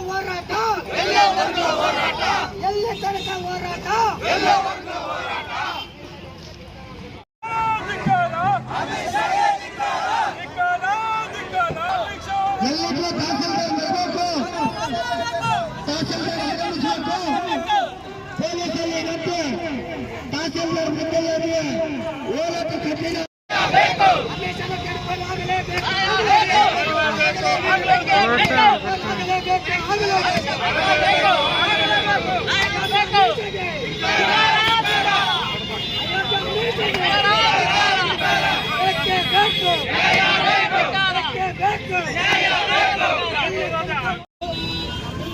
ಹೋರಾಟ. ಎಲ್ಲ ತನಕ ಹೋರಾಟ? ಎಲ್ಲರಿಗೂ ತಹಸೀಲ್ದಾರ್ ಬರಬೇಕು ತಹಸೀಲ್ದಾರ್ ಆಗಮಿಸಬೇಕು ಪೊಲೀಸಲ್ಲಿ ಮತ್ತೆ ತಹಸೀಲ್ದಾರ್ ಮುದ್ದಲ್ಲರಿಗೆ ಹೋರಾಟ? ಕಠಿಣ ಆಗಲೇಬೇಕು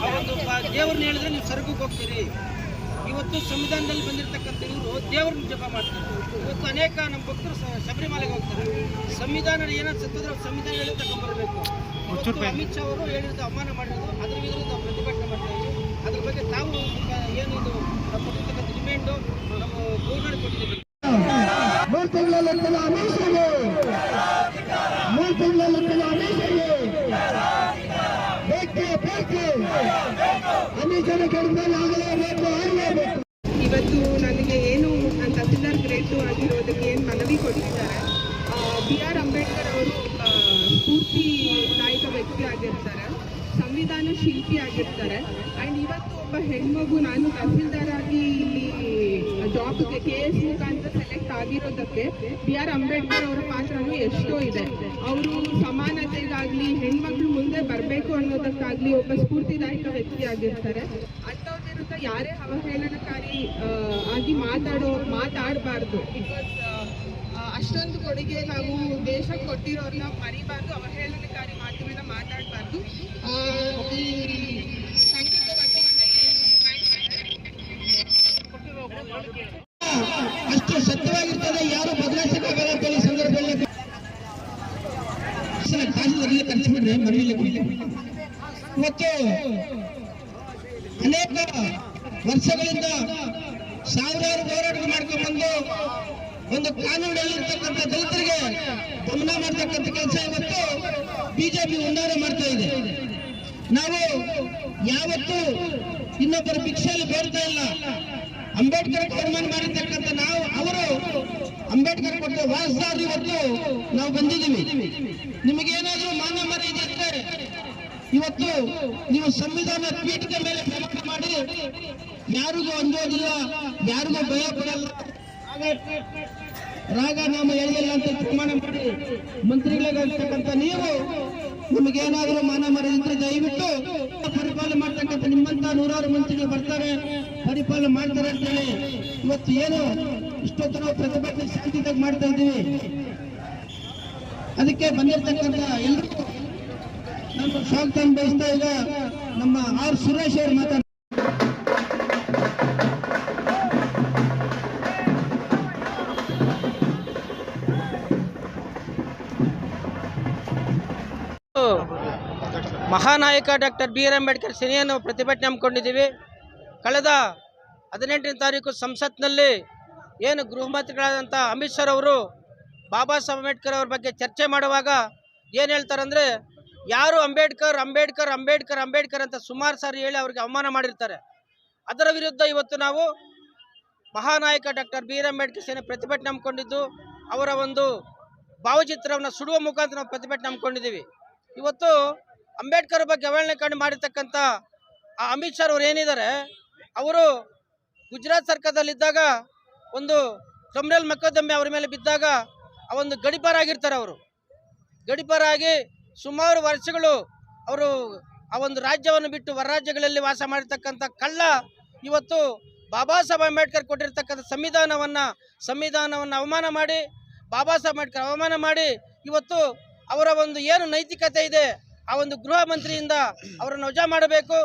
ಅವತ್ತು ದೇವ್ರನ್ನ ಹೇಳಿದ್ರೆ ನೀವು ಸ್ವರ್ಗಕ್ಕೆ ಹೋಗ್ತೀರಿ. ಇವತ್ತು ಸಂವಿಧಾನದಲ್ಲಿ ಬಂದಿರತಕ್ಕಂಥ ಇವರು ದೇವ್ರನ್ನ ಜಪ ಮಾಡ್ತಾರೆ. ಇವತ್ತು ಅನೇಕ ನಮ್ಮ ಭಕ್ತರು ಶಬರಿಮಲೆಗೆ ಹೋಗ್ತಾರೆ. ಸಂವಿಧಾನ ಏನಾದ್ರು ಸತ್ತಿದ್ರೆ ಸಂವಿಧಾನ ಹೇಳಿ ತಗೊಂಡ್ಬರ್ಬೇಕು. ಅಮಿತ್ ಶಾ ಅವರು ಹೇಳಿರೋದು ಅಮಾನ ಮಾಡಿರೋದು ಅದ್ರ ವಿರುದ್ಧ ನಾವು ಪ್ರತಿಭಟನೆ ಮಾಡ್ತಾ ಇದ್ದೀವಿ ಅದ್ರ ಬಗ್ಗೆ ತಾವು ಏನಿದು ನಾವು ಕೊಟ್ಟಿರ್ತಕ್ಕಂಥ ಡಿಮ್ಯಾಂಡು ನಮ್ಮ ಗೌರ್ಮೆಂಟ್ ಕೊಟ್ಟಿದ್ದೀವಿ. ಮೂರು ತಿಂಗಳ ಲೆಕ್ಕದ ಅಮೀಷೆಗೆ ಮೂರು ತಿಂಗಳ ಲೆಕ್ಕದ ಅಮೀಷೆಗೆ ಬೇಕೇ ಬೇಕು. ಅಮೀಷನ ಕಡಿಮೆ ಆಗಲೇಬೇಕು ಆಗಲೇಬೇಕು ಸಂವಿಧಾನ ಶಿಲ್ಪಿ ಆಗಿರ್ತಾರೆ ಆ್ಯಂಡ್ ಇವತ್ತು ಒಬ್ಬ ಹೆಣ್ಮಗು, ನಾನು ತಹಸೀಲ್ದಾರ್ ಆಗಿ ಇಲ್ಲಿ ಜಾಬ್ಗೆ ಕೆ ಎಸ್ ಮುಖಾಂತರ ಸೆಲೆಕ್ಟ್ ಆಗಿರೋದಕ್ಕೆ ಬಿ ಆರ್ ಅಂಬೇಡ್ಕರ್ ಅವರ ಪಾತ್ರನೂ ಎಷ್ಟೋ ಇದೆ. ಅವರು ಸಮಾನತೆಗಾಗಲಿ, ಹೆಣ್ಮಕ್ಳು ಮುಂದೆ ಬರಬೇಕು ಅನ್ನೋದಕ್ಕಾಗಲಿ ಒಬ್ಬ ಸ್ಫೂರ್ತಿದಾಯಕ ವ್ಯಕ್ತಿ ಆಗಿರ್ತಾರೆ ಅಂಥವ್ರ ವಿರುದ್ಧ ಯಾರೇ ಅವಹೇಳನಕಾರಿ ಆಗಿ ಮಾತಾಡೋ, ಮಾತಾಡಬಾರ್ದು. ಅಷ್ಟೊಂದು ಕೊಡುಗೆ ನಾವು ದೇಶಕ್ಕೆ ಕೊಟ್ಟಿರೋರನ್ನ ಮರಿಬಾರ್ದು ಅವಹೇಳನಕಾರಿ ಮಾತಾಡಬಾರ್ದು. ಅಷ್ಟು ಸತ್ಯವಾಗಿರ್ತದೆ ಯಾರು ಬದಲಾಯಿಸಕ್ಕಾಗಲ್ಲ ಅಂತ ಈ ಸಂದರ್ಭದಲ್ಲಿ ಸರ್, ತಹಸೀಲ್ದಾರ್ಗೆ ಕರೆಸಿಬಿಡ್ರಿ ಮನೆಯಲ್ಲಿ ಮತ್ತು ಅನೇಕ ವರ್ಷಗಳಿಂದ ಸಾವಿರಾರು ಹೋರಾಟ ಮಾಡ್ಕೊಂಡು ಬಂದು ಒಂದು ಕಾನೂನಲ್ಲಿರ್ತಕ್ಕಂಥ ದಲಿತರಿಗೆ ಗಮನ ಮಾಡ್ತಕ್ಕಂಥ ಕೆಲಸ ಬಿಜೆಪಿ ಉಂಡಾರ ಮಾಡ್ತಾ ಇದೆ. ನಾವು ಯಾವತ್ತೂ ಇನ್ನೊಬ್ಬರ ಭಿಕ್ಷೆಯಲ್ಲಿ ಬೇಡ್ತಾ ಇಲ್ಲ. ಅಂಬೇಡ್ಕರ್ ತೀರ್ಮಾನ ಮಾಡಿರ್ತಕ್ಕಂಥ ನಾವು, ಅವರು ಅಂಬೇಡ್ಕರ್ ಕೊಟ್ಟ ವಾರಸದಾರರು ಇವತ್ತು ನಾವು ಬಂದಿದ್ದೀವಿ. ನಿಮಗೇನಾದ್ರೂ ಮಾನ್ಯ ಮರ್ಯಾದೆ ಇದ್ರೆ ಇವತ್ತು ನೀವು ಸಂವಿಧಾನ ಪೀಠದ ಮೇಲೆ ಪ್ರಮಾಣ ಮಾಡಿ, ಯಾರಿಗೂ ಅಂಜೋದಿಲ್ಲ ಯಾರಿಗೂ ಭಯ ಪಡಲ್ಲ. ರಾಗ, ನಾಮ ಹೇಳಿಲ್ಲ ಅಂತ ಪ್ರಮಾಣ ಮಾಡಿ ಮಂತ್ರಿಗಳಾಗಿರ್ತಕ್ಕಂಥ ನೀವು ನಿಮಗೇನಾದರೂ ಮಾನ ಮರ್ಯಾದೆ ದಯವಿಟ್ಟು ಪರಿಪಾಲನೆ ಮಾಡ್ತಕ್ಕಂಥ ನಿಮ್ಮಂತ ನೂರಾರು ಮಂತ್ರಿಗಳು ಬರ್ತಾರೆ, ಪರಿಪಾಲನೆ ಮಾಡ್ತಾರೆ ಅಂತೇಳಿ ಇವತ್ತು ಏನು ಇಷ್ಟೊತ್ತು ನಾವು ಪ್ರತಿಭಟನೆ ಶಾಂತಿಯಾಗಿ ಮಾಡ್ತಾ ಇದ್ದೀವಿ. ಅದಕ್ಕೆ ಬಂದಿರತಕ್ಕಂಥ ಎಲ್ಲರಿಗೂ ನಮ್ಮ ಸ್ವಾಗತ ಬಯಸ್ತಾ ಈಗ ನಮ್ಮ ಆರ್ ಸುರೇಶ್ ಅವರು ಮಾತಾಡ್ತಾರೆ. ಮಹಾನಾಯಕ ಡಾಕ್ಟರ್ ಬಿ ಆರ್ ಅಂಬೇಡ್ಕರ್ ಸೆನೆಯನ್ನು ಪ್ರತಿಭಟನೆ ಹಮ್ಮಿಕೊಂಡಿದ್ದೀವಿ. ಕಳೆದ ಹದಿನೆಂಟನೇ ತಾರೀಕು ಸಂಸತ್ನಲ್ಲಿ ಏನು ಗೃಹ ಮಂತ್ರಿಗಳಾದಂಥ ಅಮಿತ್ ಶಾ ಅವರು ಬಾಬಾ ಸಾಹೇಬ್ ಅಂಬೇಡ್ಕರ್ ಅವ್ರ ಬಗ್ಗೆ ಚರ್ಚೆ ಮಾಡುವಾಗ ಏನು ಹೇಳ್ತಾರಂದರೆ ಯಾರು ಅಂಬೇಡ್ಕರ್ ಅಂಬೇಡ್ಕರ್ ಅಂಬೇಡ್ಕರ್ ಅಂಬೇಡ್ಕರ್ ಅಂತ ಸುಮಾರು ಸಾರಿ ಹೇಳಿ ಅವ್ರಿಗೆ ಅವಮಾನ ಮಾಡಿರ್ತಾರೆ. ಅದರ ವಿರುದ್ಧ ಇವತ್ತು ನಾವು ಮಹಾನಾಯಕ ಡಾಕ್ಟರ್ ಬಿ ಆರ್ ಅಂಬೇಡ್ಕರ್ ಸೇನೆ ಪ್ರತಿಭಟನೆ ಹಮ್ಮಿಕೊಂಡಿದ್ದು, ಅವರ ಒಂದು ಭಾವಚಿತ್ರವನ್ನು ಸುಡುವ ಮುಖಾಂತರ ನಾವು ಪ್ರತಿಭಟನೆ ಹಮ್ಮಿಕೊಂಡಿದ್ದೀವಿ. ಇವತ್ತು ಅಂಬೇಡ್ಕರ್ ಬಗ್ಗೆ ಅವಹೇಳನಕಾಂಡ ಮಾಡಿರ್ತಕ್ಕಂಥ ಆ ಅಮಿತ್ ಶಾ ಅವರು ಏನಿದ್ದಾರೆ, ಅವರು ಗುಜರಾತ್ ಸರ್ಕಾರದಲ್ಲಿದ್ದಾಗ ಒಂದು ಕ್ರಿಮಿನಲ್ ಮಕ್ಕದಮ್ಮೆ ಅವರ ಮೇಲೆ ಬಿದ್ದಾಗ ಆ ಒಂದು ಗಡಿಪಾರಾಗಿರ್ತಾರೆ ಅವರು. ಗಡಿಪಾರಾಗಿ ಸುಮಾರು ವರ್ಷಗಳು ಅವರು ಆ ಒಂದು ರಾಜ್ಯವನ್ನು ಬಿಟ್ಟು ಹೊರ ರಾಜ್ಯಗಳಲ್ಲಿ ವಾಸ ಮಾಡಿರ್ತಕ್ಕಂಥ ಕಳ್ಳ ಇವತ್ತು ಬಾಬಾ ಸಾಹೇಬ್ ಅಂಬೇಡ್ಕರ್ ಕೊಟ್ಟಿರ್ತಕ್ಕಂಥ ಸಂವಿಧಾನವನ್ನು ಸಂವಿಧಾನವನ್ನು ಅವಮಾನ ಮಾಡಿ, ಬಾಬಾ ಸಾಹೇಬ್ ಅಂಬೇಡ್ಕರ್ ಅವಮಾನ ಮಾಡಿ ಇವತ್ತು ಅವರ ಒಂದು ಏನು ನೈತಿಕತೆ ಇದೆ ಆ ಒಂದು ಗೃಹ ಮಂತ್ರಿಯಿಂದ ಅವರನ್ನು ವಜಾ ಮಾಡಬೇಕು.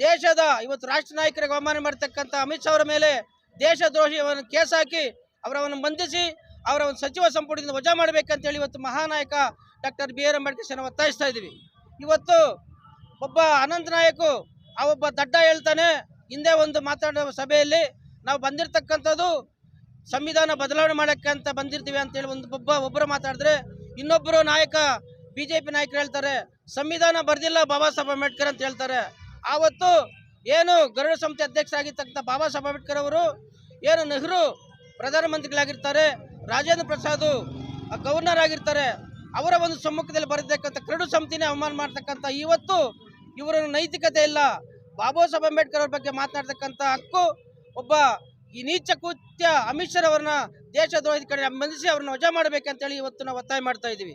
ದೇಶದ ಇವತ್ತು ರಾಷ್ಟ್ರ ನಾಯಕರಿಗೆ ಅವಮಾನ ಮಾಡತಕ್ಕಂಥ ಅಮಿತ್ ಶಾ ಅವರ ಮೇಲೆ ದೇಶದ್ರೋಹಿಯನ್ನು ಕೇಸ್ ಹಾಕಿ ಅವರವನ್ನು ಬಂಧಿಸಿ ಅವರ ಒಂದು ಸಚಿವ ಸಂಪುಟದಿಂದ ವಜಾ ಮಾಡಬೇಕಂತೇಳಿ ಇವತ್ತು ಮಹಾನಾಯಕ ಡಾಕ್ಟರ್ ಬಿ ಆರ್ ಅಂಬೇಡ್ಕರ್ ಒತ್ತಾಯಿಸ್ತಾ ಇದ್ದೀವಿ. ಇವತ್ತು ಒಬ್ಬ ಅನಂತ ನಾಯಕು, ಆ ಒಬ್ಬ ದಡ್ಡ ಹೇಳ್ತಾನೆ, ಹಿಂದೆ ಒಂದು ಮಾತಾಡುವ ಸಭೆಯಲ್ಲಿ ನಾವು ಬಂದಿರತಕ್ಕಂಥದ್ದು ಸಂವಿಧಾನ ಬದಲಾವಣೆ ಮಾಡೋಕ್ಕೆ ಅಂತ ಬಂದಿರ್ತೀವಿ ಅಂತೇಳಿ ಒಂದು ಒಬ್ಬ ಒಬ್ಬರು ಮಾತಾಡಿದ್ರೆ ಇನ್ನೊಬ್ಬರು ನಾಯಕ ಬಿ ಜೆ ಪಿ ನಾಯಕರು ಹೇಳ್ತಾರೆ, ಸಂವಿಧಾನ ಬರೆದಿಲ್ಲ ಬಾಬಾ ಸಾಹೇಬ್ ಅಂಬೇಡ್ಕರ್ ಅಂತ ಹೇಳ್ತಾರೆ. ಆವತ್ತು ಏನು ಗರುಡ ಸಂಸ್ಥೆ ಅಧ್ಯಕ್ಷರಾಗಿರ್ತಕ್ಕಂಥ ಬಾಬಾ ಸಾಹೇಬ್ ಅಂಬೇಡ್ಕರ್ ಅವರು, ಏನು ನೆಹರು ಪ್ರಧಾನಮಂತ್ರಿಗಳಾಗಿರ್ತಾರೆ, ರಾಜೇಂದ್ರ ಪ್ರಸಾದ್ ಗವರ್ನರ್ ಆಗಿರ್ತಾರೆ, ಅವರ ಒಂದು ಸಮ್ಮುಖದಲ್ಲಿ ಬರತಕ್ಕಂಥ ಕರಡು ಸಮಿತಿನೇ ಅವಮಾನ ಮಾಡ್ತಕ್ಕಂಥ ಇವತ್ತು ಇವರ ನೈತಿಕತೆ ಇಲ್ಲ. ಬಾಬಾ ಸಾಹೇಬ್ ಅಂಬೇಡ್ಕರ್ ಅವ್ರ ಬಗ್ಗೆ ಮಾತನಾಡ್ತಕ್ಕಂಥ ಹಕ್ಕು ಒಬ್ಬ ಈ ನೀಚ ಕೃತ್ಯ ಅಮಿತ್ ಶಾ ಅವರನ್ನ ದೇಶದ್ರೋಹದ ಕಡೆ ಬಂಧಿಸಿ ಅವ್ರನ್ನ ವಜಾ ಮಾಡಬೇಕಂತೇಳಿ ಇವತ್ತು ನಾವು ಒತ್ತಾಯ ಮಾಡ್ತಾ ಇದ್ದೀವಿ.